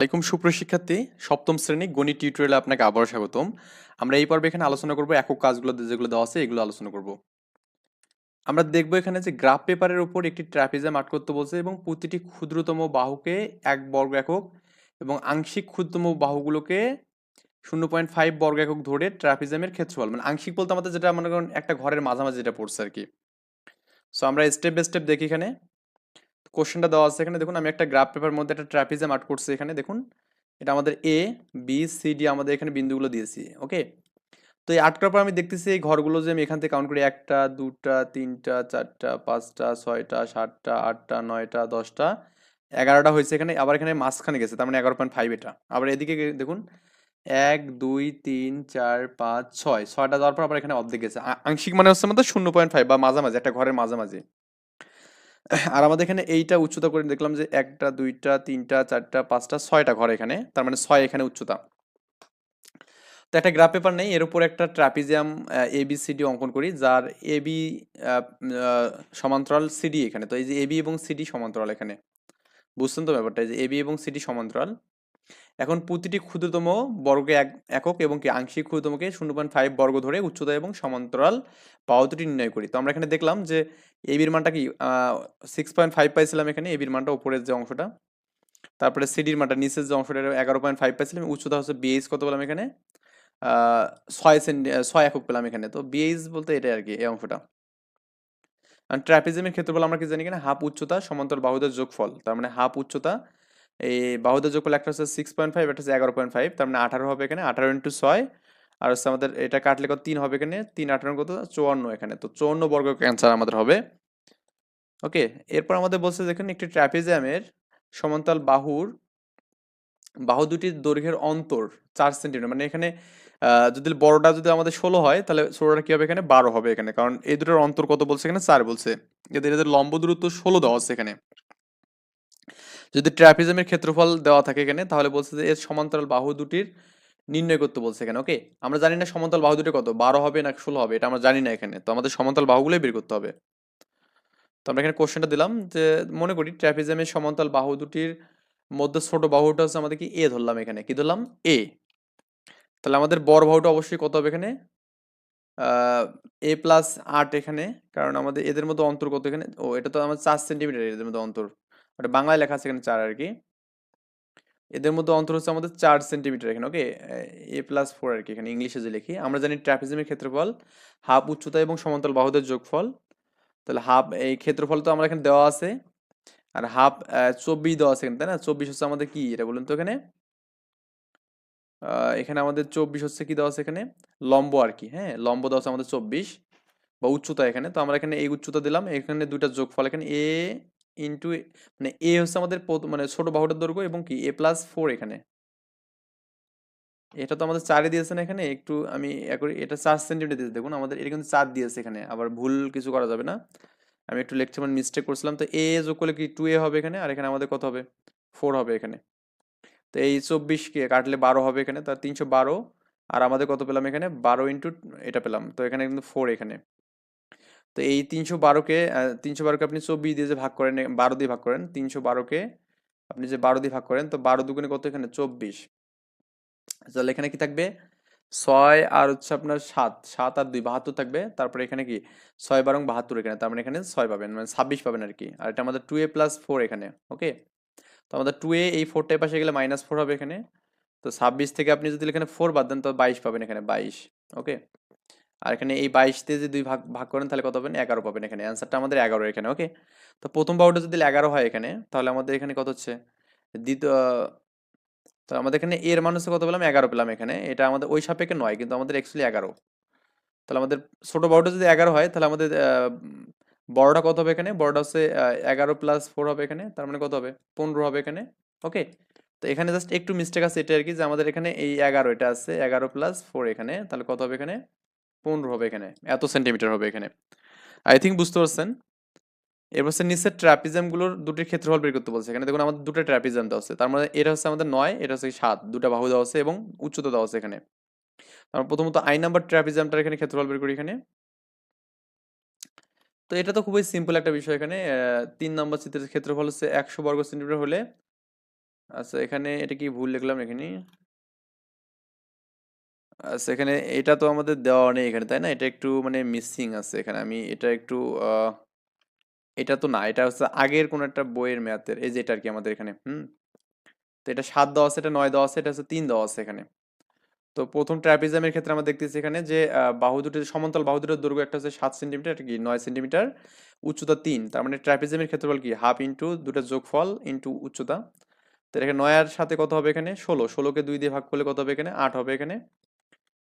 আলাইকুম সুপ্রশিক্ষার্থী সপ্তম শ্রেণি গণিত টিউটোরিয়ালে আপনাকে আবারও স্বাগতম। আমরা এই পর্বে এখানে আলোচনা করব একক কাজগুলো যেগুলো দেওয়া আছে, এগুলো আলোচনা করব। আমরা দেখব এখানে যে গ্রাফ পেপারের উপর একটি ট্রাপিজাম আর্ট করতে বলছে এবং প্রতিটি ক্ষুদ্রতম বাহুকে এক বর্গ একক এবং আংশিক ক্ষুদ্রতম বাহুগুলোকে শূন্য পয়েন্ট ফাইভ বর্গ একক ধরে ট্রাপিজামের ক্ষেত্রফল। মানে আংশিক বলতে আমাদের যেটা মনে করেন একটা ঘরের মাঝামাঝি যেটা পড়ছে আর কি। সো আমরা স্টেপ বাই স্টেপ দেখি এখানে। কোশ্চেনটা দেওয়া আছে এখানে। দেখুন, আমি একটা গ্রাফ পেপার মধ্যে একটা ট্রাপিজাম আর্ট করছি এখানে। দেখুন, এটা আমাদের এ বি সি ডি আমাদের এখানে বিন্দুগুলো দিয়েছি ওকে তো এই আর্ট করার পর আমি দেখতেছি এই ঘরগুলো যে আমি এখান থেকে কাউন্ট করি, একটা, দুটা, তিনটা, চারটা, পাঁচটা, ছয়টা, সাতটা, আটটা, নয়টা, দশটা, এগারোটা হয়েছে এখানে, আবার এখানে মাঝখানে গেছে, তার মানে এগারো পয়েন্ট ফাইভ এটা। আবার এদিকে দেখুন, এক, দুই, তিন, চার, পাঁচ, ছয়, ছয়টা দেওয়ার পর আবার এখানে অর্ধেক গেছে। আংশিক মানে হচ্ছে আমাদের শূন্য পয়েন্ট ফাইভ বা মাঝামাঝি, একটা ঘরের মাঝামাঝি। আর আমাদের এখানে এইটা উচ্চতা করে দেখলাম যে একটা, দুইটা, তিনটা, চারটা, পাঁচটা, ছয়টা ঘর এখানে। তার মানে ছয় এখানে উচ্চতা। তো একটা গ্রাফ পেপার নেই, এর উপর একটা ট্রাপিজিয়াম এ বি সিডি অঙ্কন করি, যার এবি সমান্তরাল সিডি এখানে। তো এই যে এবি এবং সিডি সমান্তরাল এখানে। বুঝছেন তো ব্যাপারটা? এই যে এ বি এবং সিডি সমান্তরাল। এখন প্রতিটি ক্ষুদ্রতম বর্গে এক একক এবং কি আংশিক ক্ষুদ্রতমকে শূন্য পয়েন্ট ফাইভ বর্গ ধরে উচ্চতা এবং সমান্তরাল বাহু দুটি নির্ণয় করি। তো আমরা এখানে দেখলাম যে এবির মানটা কি? সিক্স পয়েন্ট ফাইভ পাইছিলাম এখানে এবির মানটা উপরের যে অংশটা। তারপরে সিডির মানটা নিচের যে অংশটা এগারো পয়েন্ট ফাইভ পাইছিলাম, উচ্চতা হচ্ছে বিএইচ কত পেলাম এখানে? ছয় সেন্টি ছয় একক পেলাম এখানে। তো বিএইচ বলতে এটাই আর কি, এই অংশটা। ট্র্যাপিজমের ক্ষেত্রফল আমরা কি জানি এখানে? হাফ উচ্চতা, সমান্তরাল বাহুদের যোগফল। তার মানে হাফ উচ্চতা এই বাহুদের যোগফল একটা হচ্ছে সিক্স পয়েন্ট ফাইভ একটা হচ্ছে এগারো পয়েন্ট ফাইভ তার মানে আঠারো হবে এখানে, আঠারো ইন্টু ছয়, আর হচ্ছে আমাদের এটা কাটলে কত, তিন হবে এখানে, তিন, আঠারো কত, চুয়ান্ন এখানে, তো চুয়ান্ন বর্গ ক্যান্সার আমাদের হবে। ওকে এরপর আমাদের বলছে যে এখানে একটি ট্র্যাপিজিয়ামের সমান্তরাল বাহুর, বাহু দুটির দৈর্ঘ্যের অন্তর চার সেন্টিমিটার মানে এখানে যদি বড়টা যদি আমাদের ষোলো হয়, তাহলে ষোলোটা কি হবে এখানে? বারো হবে এখানে, কারণ এই দুটোর অন্তর কত বলছে এখানে? চার বলছে। এদের এদের লম্ব দূরত্ব ষোলো দেওয়া আছে এখানে। যদি ট্র্যাপিজমের ক্ষেত্রফল দেওয়া থাকে এখানে, তাহলে বলছে যে এর সমান্তরাল বাহু দুটির নির্ণয় করতে বলছে এখানে ওকে আমরা জানি না সমান্তরাল বাহু দুটি কত, বারো হবে না ষোলো হবে, এটা আমরা জানি না এখানে। তো আমাদের সমান্তরাল বাহুগুলোই বের করতে হবে। তো আমরা এখানে কোশ্চেনটা দিলাম যে, মনে করি ট্র্যাপিজমের সমান্তরাল বাহু দুটির মধ্যে ছোট বাহুটা হচ্ছে আমাদের কি এ ধরলাম এখানে। কি ধরলাম? এ তাহলে আমাদের বড় বাহুটা অবশ্যই কত হবে এখানে? এ প্লাস আট এখানে, কারণ আমাদের এদের মধ্যে অন্তর কত এখানে? ও, এটা তো আমার চার সেন্টিমিটার এদের মধ্যে অন্তর। ওটা বাংলায় লেখা আছে এখানে চার আর কি এদের মধ্যে অন্তর হচ্ছে আমাদের চার সেন্টিমিটার এখানে ওকে এ প্লাস ফোর আর কি এখানে ইংলিশে যে লিখি। আমরা জানি ট্র্যাপিজমের ক্ষেত্রফল হাফ উচ্চতা এবং সমান্তরাল বাহুদের যোগফল। তাহলে হাফ এই ক্ষেত্রফল তো আমরা এখানে দেওয়া আছে। আর হাফ চব্বিশ দেওয়া আছে তাই না? চব্বিশ হচ্ছে আমাদের কি? এটা বলুন তো এখানে। এখানে আমাদের চব্বিশ হচ্ছে কি দেওয়া আছে এখানে? লম্ব আর কি হ্যাঁ? লম্ব দেওয়া আছে আমাদের চব্বিশ বা উচ্চতা এখানে। তো আমরা এখানে এই উচ্চতা দিলাম। এখানে দুইটা যোগফল এখানে এ ইন্টু মানে এ হচ্ছে আমাদের মানে ছোট বাহুটার দৈর্ঘ্য এবং কি? এ প্লাস ফোর এখানে। এটা তো আমাদের চারে দিয়েছে না এখানে, একটু আমি এটা চার সেন্টিমিটার দিয়েছে। দেখুন, আমাদের এটা কিন্তু চার দিয়েছে এখানে, আবার ভুল কিছু করা যাবে না। আমি একটু লেকচার মিস্টেক করছিলাম। তো এ যোগ করলে কি টু এ হবে এখানে, আর এখানে আমাদের কত হবে? ফোর হবে এখানে। তো এই চব্বিশকে কাটলে বারো হবে এখানে তার তিনশো বারো, আর আমাদের কত পেলাম এখানে? বারো ইন্টু এটা পেলাম। তো এখানে কিন্তু ফোর এখানে। তো এই তিনশো বারোকে তিনশো বারোকে আপনি চব্বিশ দিয়ে যে ভাগ করেন, বারো দিয়ে ভাগ করেন, তিনশো বারোকে আপনি যে বারো দিয়ে ভাগ করেন, তো বারো দুগুণে কত এখানে? চব্বিশ। তাহলে এখানে কি থাকবে? ছয় আর হচ্ছে আপনার সাত সাত আর দুই, বাহাত্তর থাকবে। তারপরে এখানে কি? ছয় বারং বাহাত্তর এখানে, তার মানে এখানে ছয় পাবেন মানে ছাব্বিশ পাবেন আর কি। আর এটা আমাদের টু এ প্লাস ফোর এখানে ওকে তো আমাদের টু এ এই ফোরটায় পাশে গেলে মাইনাস ফোর হবে এখানে। তো ছাব্বিশ থেকে আপনি যদি এখানে ফোর বাদ দেন, তো বাইশ পাবেন এখানে, বাইশ ওকে আর এখানে এই বাইশ দিয়ে যদি দুই ভাগ ভাগ করেন, তাহলে কত পাবেন? এগারো পাবেন এখানে। অ্যান্সারটা আমাদের এগারো এখানে ওকে তো প্রথম বাহুটা যদি এগারো হয় এখানে, তাহলে আমাদের এখানে কত হচ্ছে? দ্বিতীয় তো আমাদের এখানে এর মান হচ্ছে কত পেলাম? এগারো পেলাম এখানে। এটা আমাদের ওই সাপেক্ষে নয়, কিন্তু আমাদের অ্যাকচুয়ালি এগারো। তাহলে আমাদের ছোটো বাহুটা যদি এগারো হয়, তাহলে আমাদের বড়টা কত হবে এখানে? বড়টা হচ্ছে এগারো প্লাস ফোর হবে এখানে, তার মানে কত হবে? পনেরো হবে এখানে ওকে তো এখানে জাস্ট একটু মিস্টেক আছে এটা আর কি, যে আমাদের এখানে এই এগারো, এটা আছে এগারো প্লাস ফোর এখানে, তাহলে কত হবে এখানে? পনেরো হবে এখানে, এত সেন্টিমিটার হবে এখানে। আই থিঙ্ক বুঝতে পারছেন? এরপর হচ্ছে নিচের ট্র্যাপিজমগুলোর দুটির ক্ষেত্রফল বের করতে বলছে। এখানে দেখুন আমাদের দুটো ট্র্যাপিজম দেওয়া আছে, তার মানে এটা হচ্ছে আমাদের নয়, এটা হচ্ছে সাত, দুটো বাহু দেওয়া আছে এবং উচ্চতা দেওয়া আছে এখানে। আমরা প্রথমত আই নাম্বার ট্র্যাপিজমটার এখানে ক্ষেত্রফল বের করি এখানে। তো এটা তো খুবই সিম্পল একটা বিষয় এখানে। তিন নম্বর চিত্রের ক্ষেত্রফল হচ্ছে একশো বর্গ সেন্টিমিটার হলে আচ্ছা এখানে এটা কি ভুল লিখলাম এখানে? এখানে এটা তো আমাদের দেওয়া নেই এখানে তাই না? এটা একটু মানে মিসিং আছে এখানে। আমি এটা একটু আহ, এটা তো না এটা হচ্ছে আগের কোন একটা বইয়ের ম্যাথের এই যে এটা আর কি আমাদের এখানে হুম? তো এটা সাত দেওয়া আছে এটা নয় দেওয়া আছে এটা হচ্ছে তিন দেওয়া আছে এখানে। তো প্রথম ট্রাপিজমের ক্ষেত্রে আমরা দেখতেছি এখানে যে বাহু দুটির সমান্তরাল বাহু দুটির দৈর্ঘ্য একটা হচ্ছে সাত সেন্টিমিটার কি নয় সেন্টিমিটার? উচ্চতা তিন তার মানে ট্রাপিজমের ক্ষেত্রফল কি? হাফ ইন্টু দুটো যোগফল ইন্টু উচ্চতা। তো এখানে নয়ের সাথে কত হবে এখানে? ষোলো ষোলোকে দুই দিয়ে ভাগ করলে কত হবে এখানে? আট হবে এখানে।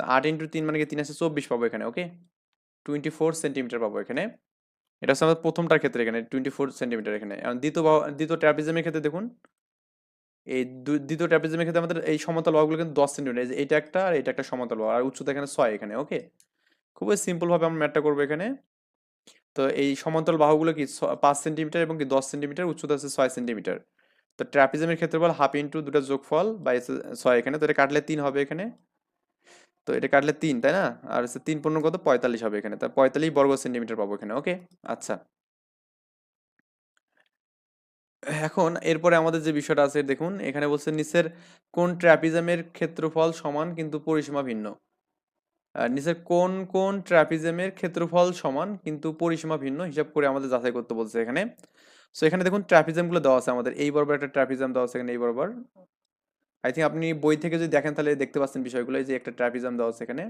তো আট ইন্টু তিন মানে কি তিন আছে চব্বিশ পাবো এখানে ওকে টোয়েন্টি ফোর সেন্টিমিটার পাবো এখানে। এটা হচ্ছে আমাদের প্রথমটার ক্ষেত্রে এখানে টোয়েন্টি ফোর সেন্টিমিটার এখানে দ্বিতীয় দ্বিতীয় ট্রাপিজমের ক্ষেত্রে দেখুন, এই দ্বিতীয় ট্রাপিজমের ক্ষেত্রে আমাদের এই সমতল বাহুগুলো কিন্তু দশ সেন্টিমিটার এটা একটা আর এটা একটা সমতল বাহু আর উচ্চতা এখানে ছয় এখানে ওকে খুবই সিম্পলভাবে আমরা ম্যাথটা করব এখানে। তো এই সমান্তরাল বাহুগুলো কি পাঁচ সেন্টিমিটার এবং কি দশ সেন্টিমিটার উচ্চতা আছে ছয় সেন্টিমিটার তো ট্র্যাপিজমের ক্ষেত্রে বল হাফ ইন্টু দুটো যোগফল বা ছয় এখানে, তো এটা কাটলে তিন হবে এখানে। তো এটা কাটলে তিন, তাই না? আর হচ্ছে তিন পনেরো কত পঁয়তাল্লিশ হবে এখানে। তা পঁয়তাল্লিশ বর্গ সেন্টিমিটার পাবো এখানে, ওকে? আচ্ছা। এখন এরপরে আমাদের যে বিষয়টা আছে, দেখুন, এখানে বলছে নিচের কোন ট্র্যাপিজমের ক্ষেত্রফল সমান কিন্তু পরিসীমা ভিন্ন? নিচের কোন কোন ট্র্যাপিজমের ক্ষেত্রফল সমান কিন্তু পরিসীমা ভিন্ন? হিসাব করে আমাদের যাচাই করতে বলছে এখানে। সো এখানে দেখুন ট্র্যাপিজমগুলো দেওয়া আছে আমাদের। এই বরাবর একটা ট্র্যাপিজম দেওয়া আছে এখানে, এই বরাবর। আই থিঙ্ক আপনি বই থেকে যদি দেখেন তাহলে দেখতে পাচ্ছেন বিষয়গুলো। যে একটা ট্র্যাপিজম দেওয়া আছে এখানে।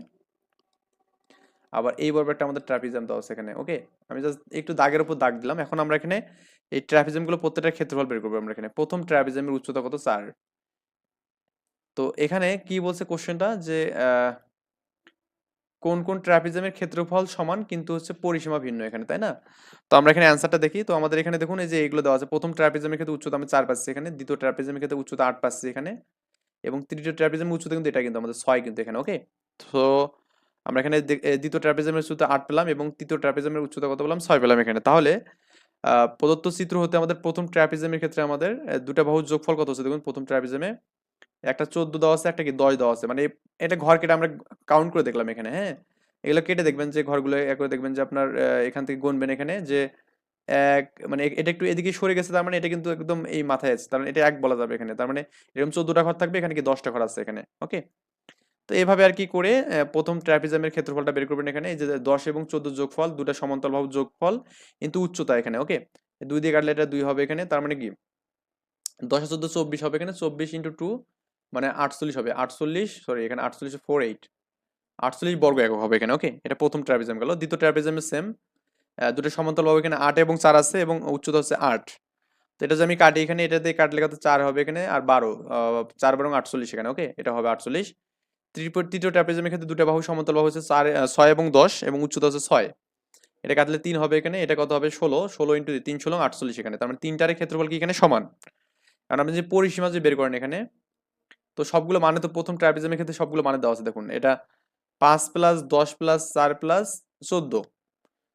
আবার এই বরাবর একটা আমাদের ট্র্যাপিজম দেওয়া আছে এখানে, ওকে? আমি জাস্ট একটু দাগের উপর দাগ দিলাম। এখন আমরা এখানে এই ট্র্যাপিজমগুলো প্রত্যেকটা ক্ষেত্রফল বের করব আমরা এখানে। প্রথম ট্র্যাপিজমের উচ্চতা কত চার তো এখানে কি বলছে কোশ্চেনটা? যে কোন কোন ট্র্যাপিজমের ক্ষেত্রফল সমান কিন্তু হচ্ছে পরিসীমা ভিন্ন এখানে, তাই না? তো আমরা এখানে অ্যান্সারটা দেখি। তো আমাদের এখানে দেখুন, এই যে এইগুলো দেওয়া আছে। প্রথম ট্র্যাপিজমের ক্ষেত্রে উচ্চতা আমি চার পাচ্ছি এখানে। দ্বিতীয় ট্র্যাপিজমের ক্ষেত্রে উচ্চতা আট পাচ্ছি এখানে। এবং তৃতীয় ট্র্যাপিজমের উচ্চতা কিন্তু এটা কিন্তু আমাদের ছয় কিন্তু এখানে ওকে তো আমরা এখানে দ্বিতীয় ট্র্যাপিজমের উচ্চতা আট পেলাম এবং তৃতীয় ট্র্যাপিজমের উচ্চতা কত পেলাম? ছয় পেলাম এখানে। তাহলে প্রদত্ত চিত্র হতে আমাদের প্রথম ট্র্যাপিজমের ক্ষেত্রে আমাদের দুটা বাহুর যোগফল কত হচ্ছে? দেখুন, প্রথম ট্র্যাপিজমে একটা চোদ্দ দেওয়া আছে, একটা কি দশ দেওয়া আছে। মানে এটা ঘর কেটে আমরা কাউন্ট করে দেখলাম এখানে হ্যাঁ? এগুলো কেটে দেখবেন যে ঘরগুলো করে দেখবেন যে আপনার এখান থেকে গুনবেন এখানে যে মানে এটা একটু এদিকে সরে গেছে, তার মানে এটা কিন্তু একদম এই মাথায় আছে। তার মানে এটা এক বলা যাবে এখানে। তার মানে এরকম চোদ্দটা ঘর থাকবে, এখানে কি দশটা ঘর আছে এখানে? ওকে? তো এভাবে আর কি করে প্রথম ট্র্যাপিজমের ক্ষেত্রফলটা বের করবেন এখানে। এই যে দশ এবং চোদ্দ যোগফল দুটা বাহু যোগফল কিন্তু উচ্চতা এখানে, ওকে? দুই দিয়ে কাটলে এটা দুই হবে এখানে, তার মানে কি? দশ চোদ্দ চব্বিশ হবে এখানে, চব্বিশ ইন্টু টু মানে আটচল্লিশ হবে। আটচল্লিশ, সরি, এখানে আটচল্লিশ, ফোর এইট। আটচল্লিশ বর্গ একক হবে এখানে, ওকে? এটা প্রথম ট্র্যাপিজম গেল। দ্বিতীয় ট্র্যাপিজমের সেম দুটো সমান্তরাল বাহু এখানে আট এবং চার আছে এবং উচ্চতা হচ্ছে আট। তো এটা যদি আমি কাটি এখানে, এটা দিয়ে কাটলে কত? চার হবে এখানে আর বারো চার বারো আটচল্লিশ এখানে ওকে এটা হবে আটচল্লিশ। তৃতীয় তৃতীয় ট্র্যাপিজমের ক্ষেত্রে দুটো বাহু সমান্তরাল বাহু হচ্ছে চার ছয় এবং দশ এবং উচ্চতা হচ্ছে ছয়। এটা কাটলে তিন হবে এখানে, এটা কত হবে? ষোলো। ষোলো ইন্টু তিন, ষোলো, আটচল্লিশ এখানে। তার মানে তিনটার ক্ষেত্রফল কি এখানে? সমান। কারণ আপনি যে পরিসীমা যে বের করেন এখানে, তো সবগুলো মানে তো প্রথম ট্র্যাপিজমের ক্ষেত্রে সবগুলো মানে দেওয়া আছে। দেখুন, এটা পাঁচ প্লাস দশ প্লাস চার প্লাস চোদ্দ।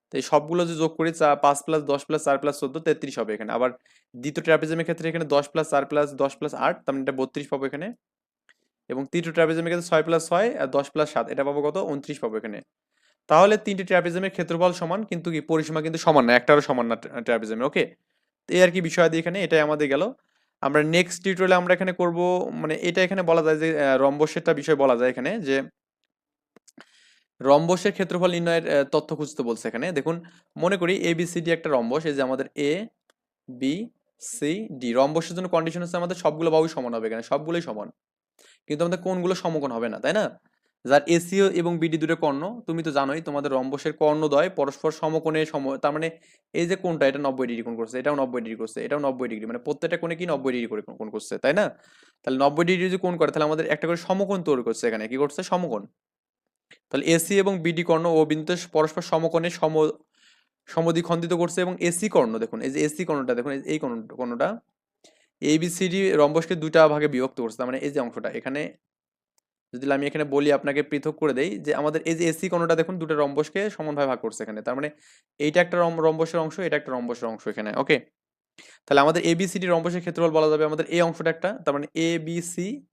তো এই সবগুলো যে যোগ করি পাঁচ প্লাস দশ প্লাস চার প্লাস চোদ্দ, তেত্রিশ হবে এখানে। আবার দ্বিতীয় ট্র্যাপিজমের ক্ষেত্রে এখানে দশ প্লাস চার প্লাস দশ প্লাস আট, তার মানে এটা বত্রিশ পাবো এখানে। এবং তৃতীয় ট্র্যাপিজমের ক্ষেত্রে ছয় প্লাস ছয় আর দশ প্লাস সাত, এটা পাবো কত? উনত্রিশ পাবো এখানে। তাহলে তিনটি ট্র্যাপিজমের ক্ষেত্রফল সমান, কিন্তু কি? পরিসীমা কিন্তু সমান না, একটারও সমান না ট্র্যাপিজমের ওকে? এই আর কি বিষয় দিয়ে এখানে, এটাই আমাদের গেল। আমরা নেক্সট টিউটোরিয়ালে আমরা এখানে করব মানে এটা এখানে বলা যায় যে রম্বসেরটা বিষয় বলা যায় এখানে, যে রম্বসের ক্ষেত্রফল নির্ণয়ের তথ্য খুঁজতে বলছে এখানে। দেখুন, মনে করি এ বি সি ডি একটা রম্বস, এই যে আমাদের এ বি সি ডি রম্বসের জন্য কন্ডিশন হচ্ছে আমাদের সবগুলো বাহুই সমান হবে এখানে, সবগুলোই সমান। কিন্তু আমাদের কোনগুলো সমকোণ হবে না, তাই না? যার এসিও এবং বিডি দুটো কর্ণ, তুমি তো জানোই তোমাদের রম্বসের কর্ণদ্বয় পরস্পর সমকোণে সম, তার মানে এই যে কোনটা এটা নব্বই ডিগ্রি কোণ করছে, এটাও নব্বই ডিগ্রি করছে, এটাও নব্বই ডিগ্রি মানে প্রত্যেকটা কোণে কি নব্বই ডিগ্রি করে কোণ করছে, তাই না? তাহলে নব্বই ডিগ্রি যদি কোণ করে, তাহলে আমাদের একটা করে সমকোণ তৈরি করছে এখানে, কি করছে? সমকোণ। তাহলে এসি এবং বিডি কর্ণ ও বিন্দুতে পরস্পর সমকোণে সম, সমদ্বিখণ্ডিত করছে এবং এসি কর্ণ, দেখুন, এই যে এসি কর্ণটা, দেখুন, এই- কর্ণ, কর্ণটা এবিসিডি রম্বসকে দুটা ভাগে বিভক্ত করছে মানে এই যে অংশটা, এখানে যদি আমি এখানে বলি আপনাকে পৃথক করে দেই, যে আমাদের এই যে এসি কোণটা দেখুন, দুটো রম্বসকে সমানভাবে ভাগ করছে এখানে, তার মানে এইটা একটা রম- রম্বসের অংশ, এটা একটা রম্বসের অংশ এখানে ওকে তাহলে আমাদের এবিসিডি রম্বসের ক্ষেত্রফল বলা যাবে আমাদের এই অংশটা একটা, তার মানে এ বি সি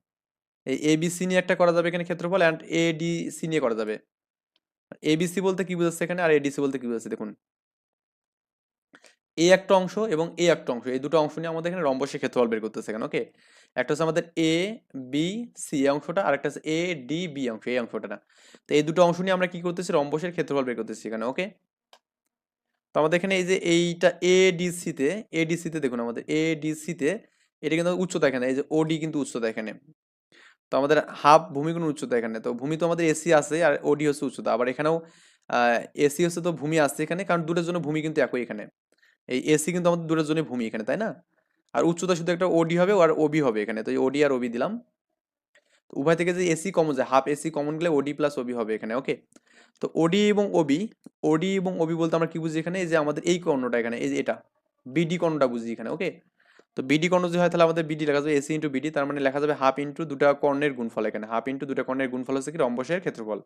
এই এ বি সি নিয়ে একটা করা যাবে এখানে ক্ষেত্রফল অ্যান্ড এ ডি সি নিয়ে করা যাবে। এবিসি বলতে কি বোঝাচ্ছে এখানে? আর এডিসি বলতে কি বোঝাচ্ছে? দেখুন। এ একটা অংশ এবং এ একটা অংশ, এই দুটো অংশ নিয়ে আমাদের এখানে রম্বসের ক্ষেত্রফল বের করতেছে এখানে, ওকে? একটা হচ্ছে আমাদের এ বি সি অংশটা আর একটা হচ্ছে এ ডি বি অংশ, এই অংশটা না। তো এই দুটো অংশ নিয়ে আমরা কি করতেছি? রম্বসের ক্ষেত্রফল বের করতেছি এখানে, ওকে? তো আমাদের এখানে এই যে এইটা এ ডিসি তে এ দেখুন আমাদের এ এটা কিন্তু উচ্চতা এখানে, এই যে ওডি কিন্তু উচ্চতা এখানে। তো আমাদের হাফ ভূমি কোনো উচ্চতা এখানে। তো ভূমি তো আমাদের এসি আছে আর ওডি হচ্ছে উচ্চতা। আবার এখানেও এসি হচ্ছে তো ভূমি আসছে এখানে, কারণ দূরের জন্য ভূমি কিন্তু একই এখানে। এই এসি কিন্তু আমাদের দূরের জন্য ভূমি এখানে, তাই না? আর উচ্চতা শুধু একটা ওডি হবে আর ওবি হবে এখানে। তো এই ওডি আর ওবি দিলাম। তো উভয় থেকে যে এসি কমন যায়, হাফ এসি কমন গেলে ওডি প্লাস ওবি হবে এখানে ওকে তো ওডি এবং ওবি ওডি এবং ওবি বলতে আমরা কি বুঝি এখানে? যে আমাদের এই কর্ণটা এখানে, এই যে এটা বিডি কর্ণটা বুঝি এখানে ওকে তো বিডি কর্ণ যদি হয়, তাহলে আমাদের বিডি লেখা যাবে এসি ইন্টু বিডি তার মানে লেখা যাবে হাফ ইন্টু দুটা কর্ণের গুণফল এখানে। হাফ ইন্টু দুটা কর্ণের গুণফল হচ্ছে কি? রম্বসের ক্ষেত্রফল।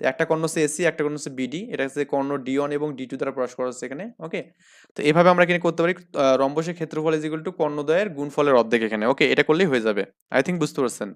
তো একটা কর্ণ হচ্ছে এসি একটা কর্ণ হচ্ছে বিডি এটা হচ্ছে কর্ণ ডি ওয়ান এবং ডি টু দ্বারা প্রকাশ করা হচ্ছে এখানে ওকে তো এভাবে আমরা এখানে করতে পারি রম্বসের ক্ষেত্রফল ইজ ইকুয়াল টু কর্ণদ্বয়ের গুণফলের অর্ধেক এখানে ওকে এটা করলেই হয়ে যাবে আই থিঙ্ক বুঝতে পারছেন?